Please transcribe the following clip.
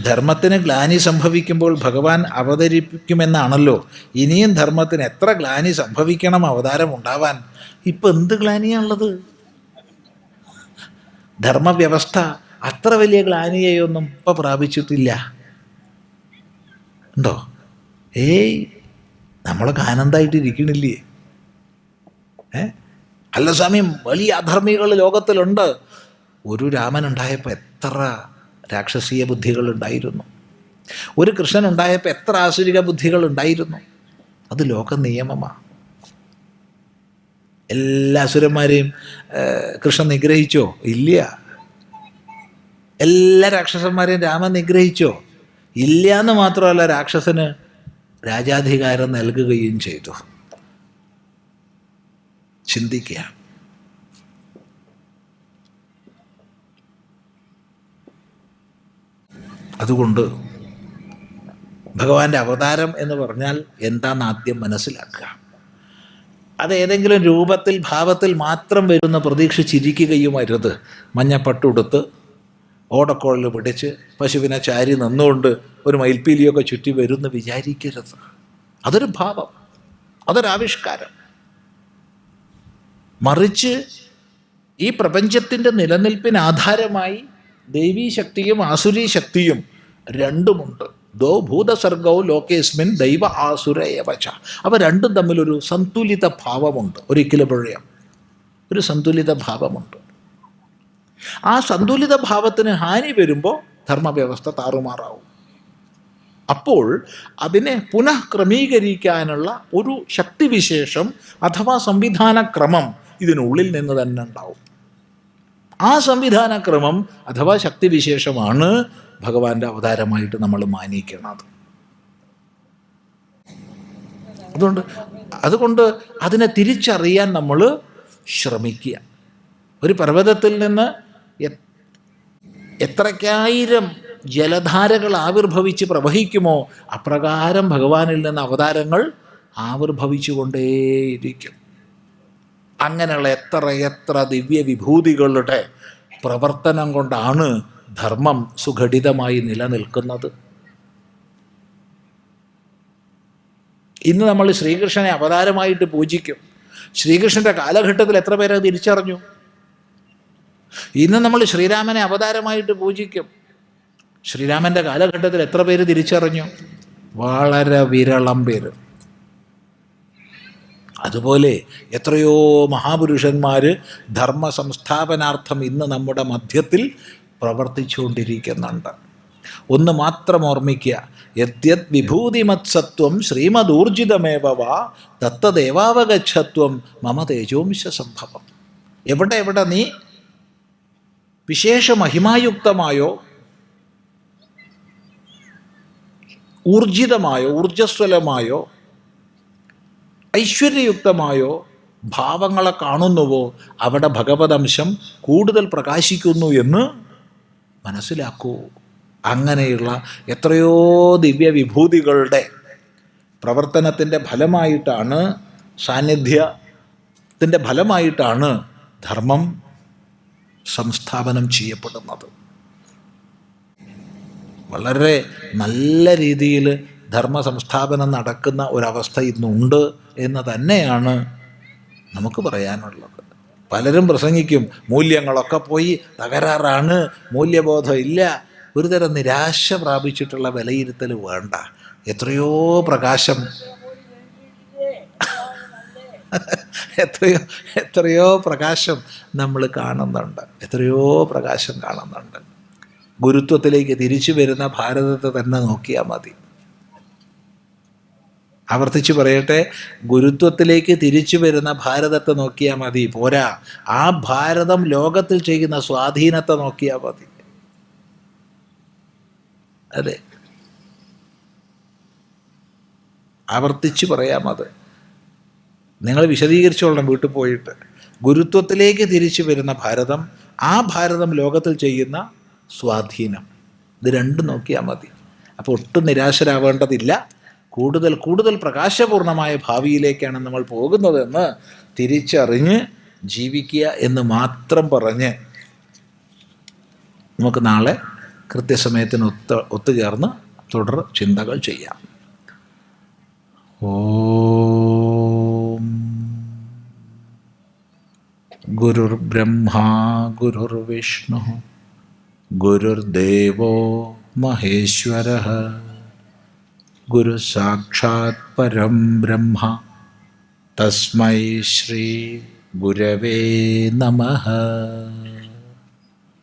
ധർമ്മത്തിന് ഗ്ലാനി സംഭവിക്കുമ്പോൾ ഭഗവാൻ അവതരിപ്പിക്കുമെന്നാണല്ലോ. ഇനിയും ധർമ്മത്തിന് എത്ര ഗ്ലാനി സംഭവിക്കണം അവതാരം ഉണ്ടാവാൻ? ഇപ്പം എന്ത് ഗ്ലാനിയാണുള്ളത്? ധർമ്മവ്യവസ്ഥ അത്ര വലിയ ഗ്ലാനിയെയൊന്നും ഇപ്പം പ്രാപിച്ചിട്ടില്ല. ഉണ്ടോ? ഏയ് നമ്മളൊക്കെ ആനന്ദമായിട്ട് ഇരിക്കണില്ലേ ഏ? അല്ല സ്വാമി വലിയ അധർമ്മികൾ ലോകത്തിലുണ്ട്. ഒരു രാമൻ ഉണ്ടായപ്പോൾ എത്ര രാക്ഷസീയ ബുദ്ധികളുണ്ടായിരുന്നു. ഒരു കൃഷ്ണൻ ഉണ്ടായപ്പോൾ എത്ര ആസുരിക ബുദ്ധികളുണ്ടായിരുന്നു? അത് ലോക നിയമമാണ് എല്ലാ അസുരന്മാരെയും കൃഷ്ണൻ നിഗ്രഹിച്ചോ? ഇല്ല. എല്ലാ രാക്ഷസന്മാരെയും രാമൻ നിഗ്രഹിച്ചോ? ഇല്ല എന്ന് മാത്രമല്ല രാക്ഷസന് രാജാധികാരം നൽകുകയും ചെയ്തു. ചിന്തിക്കുക. അതുകൊണ്ട് ഭഗവാന്റെ അവതാരം എന്ന് പറഞ്ഞാൽ എന്താണെന്ന് ആദ്യം മനസ്സിലാക്കുക. അത് ഏതെങ്കിലും രൂപത്തിൽ ഭാവത്തിൽ മാത്രം വരുന്ന പ്രതീക്ഷിച്ചിരിക്കുകയും അരുത് മഞ്ഞപ്പട്ടുടുത്ത് ഓടക്കോളിൽ പിടിച്ച് പശുവിനെ ചാരി നിന്നുകൊണ്ട് ഒരു മയിൽപ്പീലിയൊക്കെ ചുറ്റി വരുമെന്ന് വിചാരിക്കരുത്. അതൊരു ഭാവം. അതൊരാവിഷ്കാരം മറിച്ച് ഈ പ്രപഞ്ചത്തിന്റെ നിലനിൽപ്പിന് ആധാരമായി ദൈവീശക്തിയും ആസുരീ ശക്തിയും രണ്ടുമുണ്ട്. ദോ ഭൂതസർഗവും ലോകേസ്മിൻ ദൈവ ആസുരയവച അവ രണ്ടും തമ്മിലൊരു സന്തുലിത ഭാവമുണ്ട്. ഒരിക്കലും പ്രളയം ഒരു സന്തുലിത ഭാവമുണ്ട്. ആ സന്തുലിത ഭാവത്തിന് ഹാനി വരുമ്പോൾ ധർമ്മവ്യവസ്ഥ താറുമാറാവും. അപ്പോൾ അതിനെ പുനഃ ക്രമീകരിക്കാനുള്ള ഒരു ശക്തിവിശേഷം അഥവാ സംവിധാനക്രമം ഇതിനുള്ളിൽ നിന്ന് തന്നെ ഉണ്ടാവും. ആ സംവിധാനക്രമം അഥവാ ശക്തിവിശേഷമാണ് ഭഗവാന്റെ അവതാരമായിട്ട് നമ്മൾ മാനിക്കുന്നത് അതുകൊണ്ട് അതുകൊണ്ട് അതിനെ തിരിച്ചറിയാൻ നമ്മൾ ശ്രമിക്കുക. ഒരു പർവതത്തിൽ നിന്ന് എത്രക്കായിരം ജലധാരകൾ ആവിർഭവിച്ച് പ്രവഹിക്കുമോ അപ്രകാരം ഭഗവാനിൽ നിന്ന് അവതാരങ്ങൾ ആവിർഭവിച്ചുകൊണ്ടേയിരിക്കും. അങ്ങനെയുള്ള എത്ര എത്ര ദിവ്യ വിഭൂതികളുടെ പ്രവർത്തനം കൊണ്ടാണ് ധർമ്മം സുഘടിതമായി നിലനിൽക്കുന്നത്. ഇന്ന് നമ്മൾ ശ്രീകൃഷ്ണനെ അവതാരമായിട്ട് പൂജിക്കും. ശ്രീകൃഷ്ണന്റെ കാലഘട്ടത്തിൽ എത്ര പേരെ തിരിച്ചറിഞ്ഞു? ഇന്ന് നമ്മൾ ശ്രീരാമനെ അവതാരമായിട്ട് പൂജിക്കും. ശ്രീരാമന്റെ കാലഘട്ടത്തിൽ എത്ര പേര് തിരിച്ചറിഞ്ഞു? വളരെ വിരളം പേര്. അതുപോലെ എത്രയോ മഹാപുരുഷന്മാർ ധർമ്മ സംസ്ഥാപനാർത്ഥം ഇന്ന് നമ്മുടെ മധ്യത്തിൽ പ്രവർത്തിച്ചുകൊണ്ടിരിക്കുന്നുണ്ട്. ഒന്ന് മാത്രം ഓർമ്മിക്കുക. യദ്യത് വിഭൂതിമത്സത്വം ശ്രീമദൂർജിതമേവ വാ ദത്തദേവാവഗച്ഛത്വം മമ തേജോംശ സംഭവം. എവിടെ എവിടെ നീ വിശേഷ മഹിമായുക്തമായോ ഊർജിതമായോ? ഊർജസ്വലമായോ ഐശ്വര്യയുക്തമായോ? ഭാവങ്ങളെ കാണുന്നുവോ? അവിടെ ഭഗവതംശം കൂടുതൽ പ്രകാശിക്കുന്നു എന്ന് മനസ്സിലാക്കൂ. അങ്ങനെയുള്ള എത്രയോ ദിവ്യ വിഭൂതികളുടെ പ്രവർത്തനത്തിന്റെ ഫലമായിട്ടാണ് സാന്നിധ്യത്തിന്റെ ഫലമായിട്ടാണ് ധർമ്മം സംസ്ഥാപനം ചെയ്യപ്പെടുന്നത്. വളരെ നല്ല രീതിയിൽ ധർമ്മ സംസ്ഥാപനം നടക്കുന്ന ഒരവസ്ഥ ഇന്നുണ്ട് എന്ന് തന്നെയാണ് നമുക്ക് പറയാനുള്ളത്. പലരും പ്രസംഗിക്കും മൂല്യങ്ങളൊക്കെ പോയി തകരാറാണ് മൂല്യബോധം ഇല്ല. ഒരു തരം നിരാശ പ്രാപിച്ചിട്ടുള്ള വിലയിരുത്തൽ വേണ്ട. എത്രയോ പ്രകാശം. എത്രയോ എത്രയോ പ്രകാശം നമ്മൾ കാണുന്നുണ്ട്. എത്രയോ പ്രകാശം കാണുന്നുണ്ട്. ഗുരുത്വത്തിലേക്ക് തിരിച്ചു വരുന്ന ഭാരതത്തെ തന്നെ നോക്കിയാൽ മതി. ആവർത്തിച്ച് പറയട്ടെ ഗുരുത്വത്തിലേക്ക് തിരിച്ചു വരുന്ന ഭാരതത്തെ നോക്കിയാൽ മതി. പോരാ. ആ ഭാരതം ലോകത്തിൽ ചെയ്യുന്ന സ്വാധീനത്തെ നോക്കിയാൽ മതി. അതെ. ആവർത്തിച്ച് പറയാം അത് നിങ്ങൾ വിശദീകരിച്ചോളണം വീട്ടിൽ പോയിട്ട്. ഗുരുത്വത്തിലേക്ക് തിരിച്ചു വരുന്ന ഭാരതം ആ ഭാരതം ലോകത്തിൽ ചെയ്യുന്ന സ്വാധീനം. ഇത് രണ്ടും നോക്കിയാൽ മതി. അപ്പോൾ ഒട്ടും നിരാശരാവേണ്ടതില്ല. കൂടുതൽ കൂടുതൽ പ്രകാശപൂർണമായ ഭാവിയിലേക്കാണ് നമ്മൾ പോകുന്നതെന്ന് തിരിച്ചറിഞ്ഞ് ജീവിക്കുക എന്ന് മാത്രം പറഞ്ഞ് നമുക്ക് നാളെ കൃത്യസമയത്തിന് ഒത്ത് ഒത്തുചേർന്ന് തുടർ ചിന്തകൾ ചെയ്യാം. ഓം. ഗുരുർ ബ്രഹ്മ ഗുരുർ വിഷ്ണു ഗുരുർദേവോ മഹേശ്വര. गुरुसाक्षात् परं ब्रह्म। तस्मै श्रीगुरवे नमः।